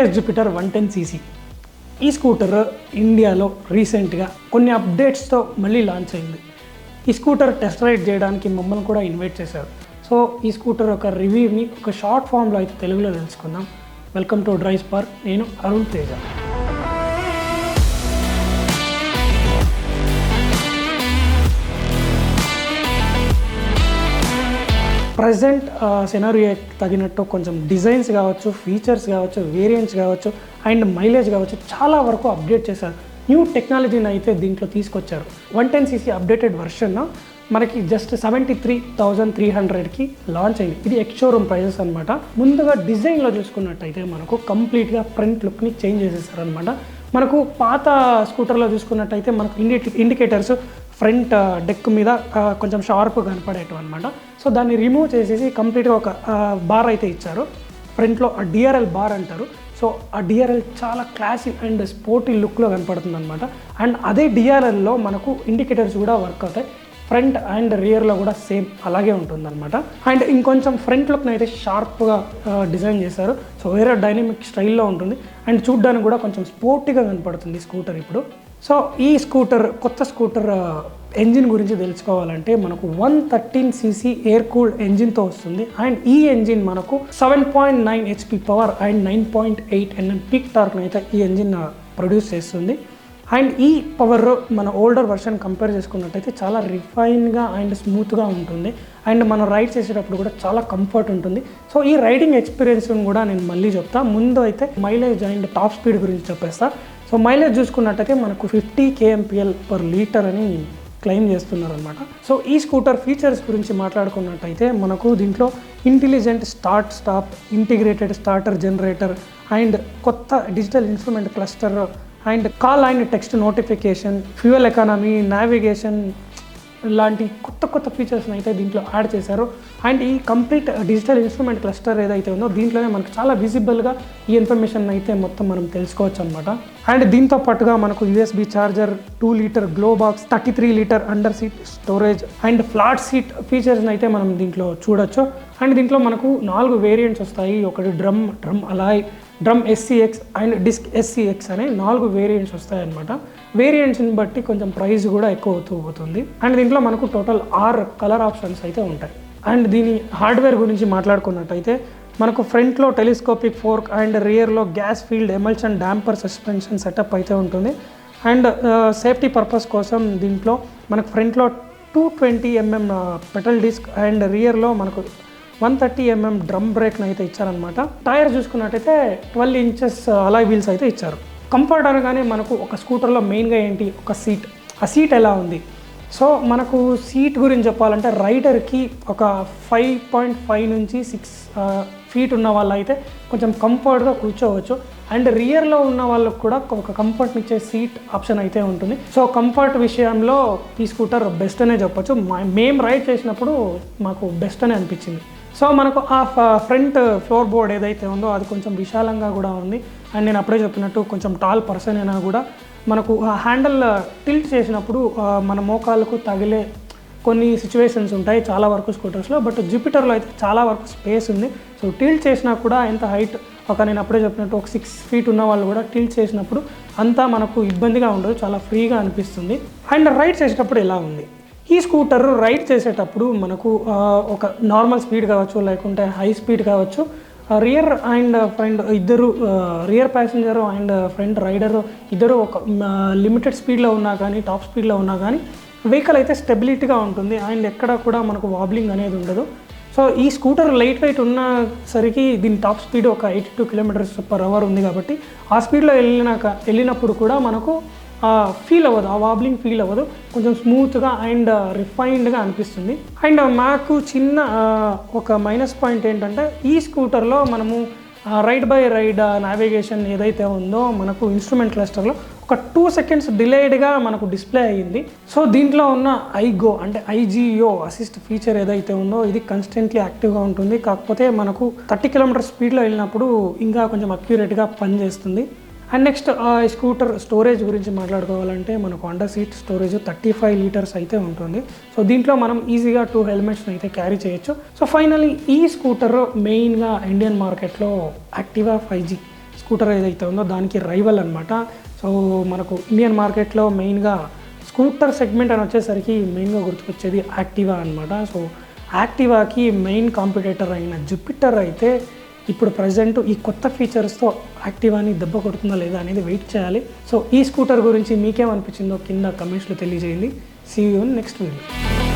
TVS Jupiter one ten CC ఈ scooter ఇండియాలో రీసెంట్గా కొన్ని అప్డేట్స్తో మళ్ళీ లాంచ్ అయింది. ఈ స్కూటర్ టెస్ట్ రైడ్ చేయడానికి మమ్మల్ని కూడా ఇన్వైట్ చేశారు. సో ఈ స్కూటర్ ఒక రివ్యూని ఒక షార్ట్ ఫామ్లో అయితే తెలుగులో తెలుసుకుందాం. వెల్కమ్ టు డ్రైవ్ పార్క్ నేను Arun Teja. Present scenario uh, తగినట్టు కొంచెం డిజైన్స్ కావచ్చు ఫీచర్స్ కావచ్చు వేరియంట్స్ కావచ్చు అండ్ మైలేజ్ కావచ్చు చాలా వరకు అప్డేట్ చేశారు. న్యూ టెక్నాలజీని అయితే దీంట్లో తీసుకొచ్చారు. One ten CC updated version మనకి just seventy three thousand three హండ్రెడ్కి లాంచ్ అయింది. ఇది ఎక్స్షోరూమ్ ప్రైజెస్ అనమాట ముందుగా డిజైన్లో చూసుకున్నట్టయితే మనకు కంప్లీట్గా ప్రింట్ లుక్ని చేంజ్ చేసేసారనమాట మనకు పాత స్కూటర్లో చూసుకున్నట్టయితే మనకు ఇండి ఇండికేటర్స్ ఫ్రంట్ uh, డెక్ మీద uh, కొంచెం షార్ప్ కనపడేటివి అనమాట సో దాన్ని రిమూవ్ చేసేసి కంప్లీట్గా ఒక uh, బార్ అయితే ఇచ్చారు. ఫ్రంట్లో డిఆర్ఎల్ బార్ అంటారు. సో ఆ డిఆర్ఎల్ చాలా క్లాసీ అండ్ స్పోర్టీ లుక్లో కనపడుతుంది అనమాట అండ్ అదే డిఆర్ఎల్లో మనకు ఇండికేటర్స్ కూడా వర్క్ అవుతాయి. ఫ్రంట్ అండ్ రియర్లో కూడా సేమ్ అలాగే ఉంటుందన్నమాట. అండ్ ఇంకొంచెం ఫ్రంట్ లుక్ని అయితే షార్ప్గా డిజైన్ చేశారు. సో వేరే డైనమిక్ స్టైల్లో ఉంటుంది. అండ్ చూడ్డానికి కూడా కొంచెం స్పోర్టీగా కనపడుతుంది స్కూటర్ ఇప్పుడు. సో ఈ స్కూటర్ కొత్త స్కూటర్ ఎంజిన్ గురించి తెలుసుకోవాలంటే మనకు one thirteen CC air cooled ఎంజిన్తో వస్తుంది. అండ్ ఈ ఎంజిన్ మనకు seven point nine HP power and nine point eight NM peak టార్క్ను అయితే ఈ ఎంజిన్ ప్రొడ్యూస్ చేస్తుంది. అండ్ ఈ పవర్ మన ఓల్డర్ వర్షన్ కంపేర్ చేసుకున్నట్టయితే చాలా రిఫైన్గా అండ్ స్మూత్గా ఉంటుంది. అండ్ మనం రైడ్ చేసేటప్పుడు కూడా చాలా కంఫర్ట్ ఉంటుంది. సో ఈ రైడింగ్ ఎక్స్పీరియన్స్ కూడా నేను మళ్ళీ చెప్తా. ముందు అయితే మైలేజ్ అండ్ టాప్ స్పీడ్ గురించి చెప్పేస్తా. సో మైలేజ్ చూసుకున్నట్టయితే మనకు ఫిఫ్టీ కేఎంపిఎల్ పర్ లీటర్ అని క్లెయిమ్ చేస్తున్నారనమాట సో ఈ స్కూటర్ ఫీచర్స్ గురించి మాట్లాడుకున్నట్టయితే మనకు దీంట్లో intelligent start stop integrated starter generator and కొత్త digital instrument cluster and call and text notification fuel economy navigation లాంటి కొత్త కొత్త ఫీచర్స్ని అయితే దీంట్లో యాడ్ చేశారు. అండ్ ఈ కంప్లీట్ డిజిటల్ ఇన్స్ట్రుమెంట్ క్లస్టర్ ఏదైతే ఉందో దీంట్లోనే మనకు చాలా విజిబుల్గా ఈ ఇన్ఫర్మేషన్ అయితే మొత్తం మనం తెలుసుకోవచ్చు అనమాట అండ్ దీంతో పాటుగా మనకు USB charger two litre glove box thirty three litre under seat storage and flat seat ఫీచర్స్ని అయితే మనం దీంట్లో చూడొచ్చు. అండ్ దీంట్లో మనకు నాలుగు వేరియంట్స్ వస్తాయి. ఒకటి drum drum alloy drum SCX and disc SCX అనే నాలుగు వేరియంట్స్ వస్తాయన్నమాట. వేరియంట్స్ని బట్టి కొంచెం ప్రైస్ కూడా ఎక్కువ అవుతూ పోతుంది. అండ్ దీంట్లో మనకు టోటల్ ఆరు కలర్ ఆప్షన్స్ అయితే ఉంటాయి. అండ్ దీని హార్డ్వేర్ గురించి మాట్లాడుకున్నట్టయితే మనకు ఫ్రంట్లో telescopic fork and రియర్లో gas filled emulsion damper suspension setup అయితే ఉంటుంది. అండ్ సేఫ్టీ పర్పస్ కోసం దీంట్లో మనకు ఫ్రంట్లో two twenty MM petal disc and రియర్లో మనకు వన్ థర్టీ ఎంఎం డ్రమ్ బ్రేక్ని అయితే ఇచ్చారనమాట టైర్ చూసుకున్నట్టయితే twelve inches uh, alloy wheels అయితే ఇచ్చారు. కంఫర్ట్ అనగానే మనకు ఒక స్కూటర్లో మెయిన్గా ఏంటి? ఒక సీట్. ఆ సీట్ ఎలా ఉంది? సో మనకు సీట్ గురించి చెప్పాలంటే రైడర్కి ఒక ఫైవ్ పాయింట్ ఫైవ్ నుంచి సిక్స్ uh, ఫీట్ ఉన్న వాళ్ళు అయితే కొంచెం కంఫర్ట్గా కూర్చోవచ్చు. అండ్ రియర్లో ఉన్న వాళ్ళకు కూడా ఒక కంఫర్ట్ ఇచ్చే సీట్ ఆప్షన్ అయితే ఉంటుంది. సో కంఫర్ట్ విషయంలో ఈ స్కూటర్ బెస్ట్ అనే చెప్పొచ్చు. మేము రైడ్ చేసినప్పుడు మాకు బెస్ట్ అనే అనిపించింది. సో మనకు ఆ ఫ్రంట్ ఫ్లోర్ బోర్డ్ ఏదైతే ఉందో అది కొంచెం విశాలంగా కూడా ఉంది. అండ్ నేను అప్పుడే చెప్పినట్టు కొంచెం టాల్ పర్సన్ అయినా కూడా మనకు ఆ హ్యాండిల్ టిల్ట్ చేసినప్పుడు మన మోకాళ్ళకు తగిలే కొన్ని సిచ్యువేషన్స్ ఉంటాయి చాలా వరకు స్కూటర్స్లో బట్ జూపిటర్లో అయితే చాలా వరకు స్పేస్ ఉంది. సో టిల్ట్ చేసినా కూడా ఎంత హైట్ ఒక నేను అప్పుడే చెప్పినట్టు ఒక సిక్స్ ఫీట్ ఉన్న వాళ్ళు కూడా టిల్ట్ చేసినప్పుడు అంతా మనకు ఇబ్బందిగా ఉండదు చాలా ఫ్రీగా అనిపిస్తుంది. అండ్ రైడ్ చేసేటప్పుడు ఎలా ఉంది? ఈ స్కూటర్ రైడ్ చేసేటప్పుడు మనకు ఒక నార్మల్ స్పీడ్ కావచ్చు లేకుంటే హై స్పీడ్ కావచ్చు రియర్ అండ్ ఫ్రంట్ ఇద్దరు rear passenger and front rider ఇద్దరు ఒక లిమిటెడ్ స్పీడ్లో ఉన్నా కానీ టాప్ స్పీడ్లో ఉన్నా కానీ వెహికల్ అయితే స్టెబిలిటీగా ఉంటుంది. అండ్ ఎక్కడ కూడా మనకు వాబ్లింగ్ అనేది ఉండదు. సో ఈ స్కూటర్ లైట్ వెయిట్ ఉన్న సరికి దీని టాప్ స్పీడ్ ఒక eighty two kilometres per hour ఉంది కాబట్టి ఆ స్పీడ్లో వెళ్ళినాక వెళ్ళినప్పుడు కూడా మనకు ఫీల్ అవ్వదు ఆ వాబ్లింగ్ ఫీల్ అవ్వదు. కొంచెం స్మూత్గా అండ్ రిఫైన్డ్గా అనిపిస్తుంది. అండ్ uh, మాకు చిన్న ఒక మైనస్ పాయింట్ ఏంటంటే ఈ స్కూటర్లో మనము రైడ్ బై రైడ్ నావిగేషన్ ఏదైతే ఉందో మనకు ఇన్స్ట్రుమెంట్ క్లస్టర్లో ఒక టూ సెకండ్స్ డిలేడ్గా మనకు డిస్ప్లే అయ్యింది. సో దీంట్లో ఉన్న ఐగో అంటే ఐజీఓ అసిస్ట్ ఫీచర్ ఏదైతే ఉందో ఇది కన్స్టెంట్లీ యాక్టివ్గా ఉంటుంది. కాకపోతే మనకు థర్టీ కిలోమీటర్ స్పీడ్లో వెళ్ళినప్పుడు ఇంకా కొంచెం అక్యురేట్గా పనిచేస్తుంది. అండ్ నెక్స్ట్ ఈ స్కూటర్ స్టోరేజ్ గురించి మాట్లాడుకోవాలంటే మనకు under seat storage thirty five litres అయితే ఉంటుంది. సో దీంట్లో మనం ఈజీగా టూ హెల్మెట్స్ని అయితే క్యారీ చేయొచ్చు. సో ఫైనల్లీ ఈ స్కూటర్ మెయిన్గా ఇండియన్ మార్కెట్లో యాక్టివా ఫైవ్ జీ స్కూటర్ ఏదైతే ఉందో దానికి రైవల్ అనమాట సో మనకు ఇండియన్ మార్కెట్లో మెయిన్గా స్కూటర్ సెగ్మెంట్ అని వచ్చేసరికి మెయిన్గా గుర్తుకొచ్చేది యాక్టివా అనమాట సో యాక్టివాకి మెయిన్ కాంపిటేటర్ అయిన జుపిటర్ అయితే ఇప్పుడు ప్రజెంట్ ఈ కొత్త ఫీచర్స్తో యాక్టివాని దెబ్బ కొడుతుందా లేదా అనేది వెయిట్ చేయాలి. సో ఈ స్కూటర్ గురించి మీకేమనిపించిందో కింద కమెంట్స్లో తెలియజేయండి. See you next video